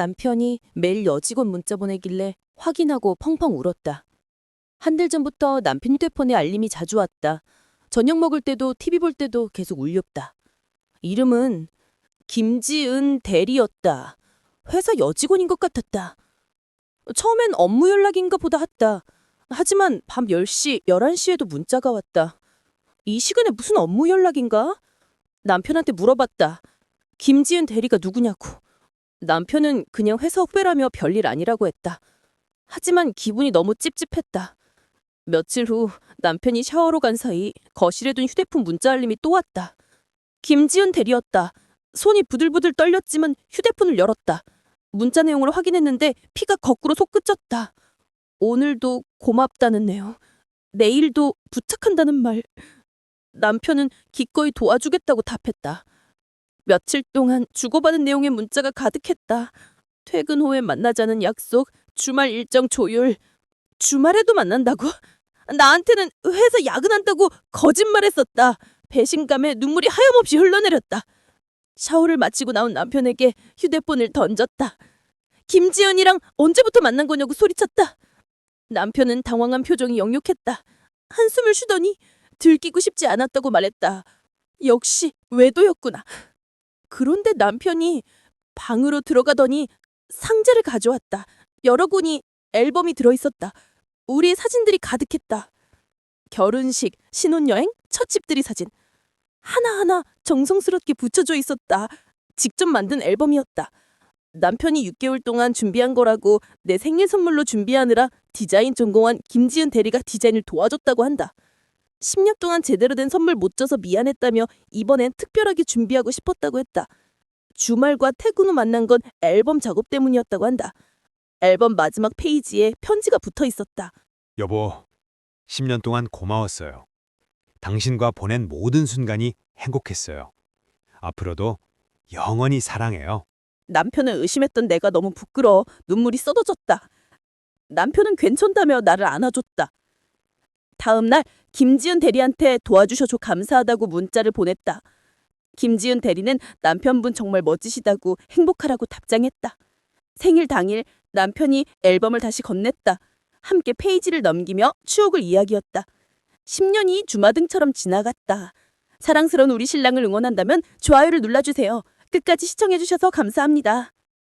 남편이 매일 여직원 문자 보내길래 확인하고 펑펑 울었다. 한 달 전부터 남편 휴대폰에 알림이 자주 왔다. 저녁 먹을 때도 TV 볼 때도 계속 울렸다. 이름은 김지은 대리였다. 회사 여직원인 것 같았다. 처음엔 업무 연락인가 보다 했다. 하지만 밤 10시, 11시에도 문자가 왔다. 이 시간에 무슨 업무 연락인가? 남편한테 물어봤다. 김지은 대리가 누구냐고. 남편은 그냥 회사 후배라며 별일 아니라고 했다. 하지만 기분이 너무 찝찝했다. 며칠 후 남편이 샤워로 간 사이 거실에 둔 휴대폰 문자 알림이 또 왔다. 김지은 대리였다. 손이 부들부들 떨렸지만 휴대폰을 열었다. 문자 내용을 확인했는데 피가 거꾸로 솟구쳤다. 오늘도 고맙다는 내용. 내일도 부탁한다는 말. 남편은 기꺼이 도와주겠다고 답했다. 며칠 동안 주고받은 내용의 문자가 가득했다. 퇴근 후에 만나자는 약속, 주말 일정 조율. 주말에도 만난다고? 나한테는 회사 야근한다고 거짓말했었다. 배신감에 눈물이 하염없이 흘러내렸다. 샤워를 마치고 나온 남편에게 휴대폰을 던졌다. 김지은이랑 언제부터 만난 거냐고 소리쳤다. 남편은 당황한 표정이 역력했다. 한숨을 쉬더니 들키고 싶지 않았다고 말했다. 역시 외도였구나. 그런데 남편이 방으로 들어가더니 상자를 가져왔다. 열어보니 앨범이 들어있었다. 우리의 사진들이 가득했다. 결혼식, 신혼여행, 첫 집들이 사진. 하나하나 정성스럽게 붙여져 있었다. 직접 만든 앨범이었다. 남편이 6개월 동안 준비한 거라고 내 생일 선물로 준비하느라 디자인 전공한 김지은 대리가 디자인을 도와줬다고 한다. 10년 동안 제대로 된 선물 못 줘서 미안했다며 이번엔 특별하게 준비하고 싶었다고 했다. 주말과 퇴근 후 만난 건 앨범 작업 때문이었다고 한다. 앨범 마지막 페이지에 편지가 붙어 있었다. 여보, 10년 동안 고마웠어요. 당신과 보낸 모든 순간이 행복했어요. 앞으로도 영원히 사랑해요. 남편을 의심했던 내가 너무 부끄러워 눈물이 쏟아졌다. 남편은 괜찮다며 나를 안아줬다. 다음 날 김지은 대리한테 도와주셔서 감사하다고 문자를 보냈다. 김지은 대리는 남편분 정말 멋지시다고 행복하라고 답장했다. 생일 당일 남편이 앨범을 다시 건넸다. 함께 페이지를 넘기며 추억을 이야기했다. 10년이 주마등처럼 지나갔다. 사랑스러운 우리 신랑을 응원한다면 좋아요를 눌러주세요. 끝까지 시청해주셔서 감사합니다.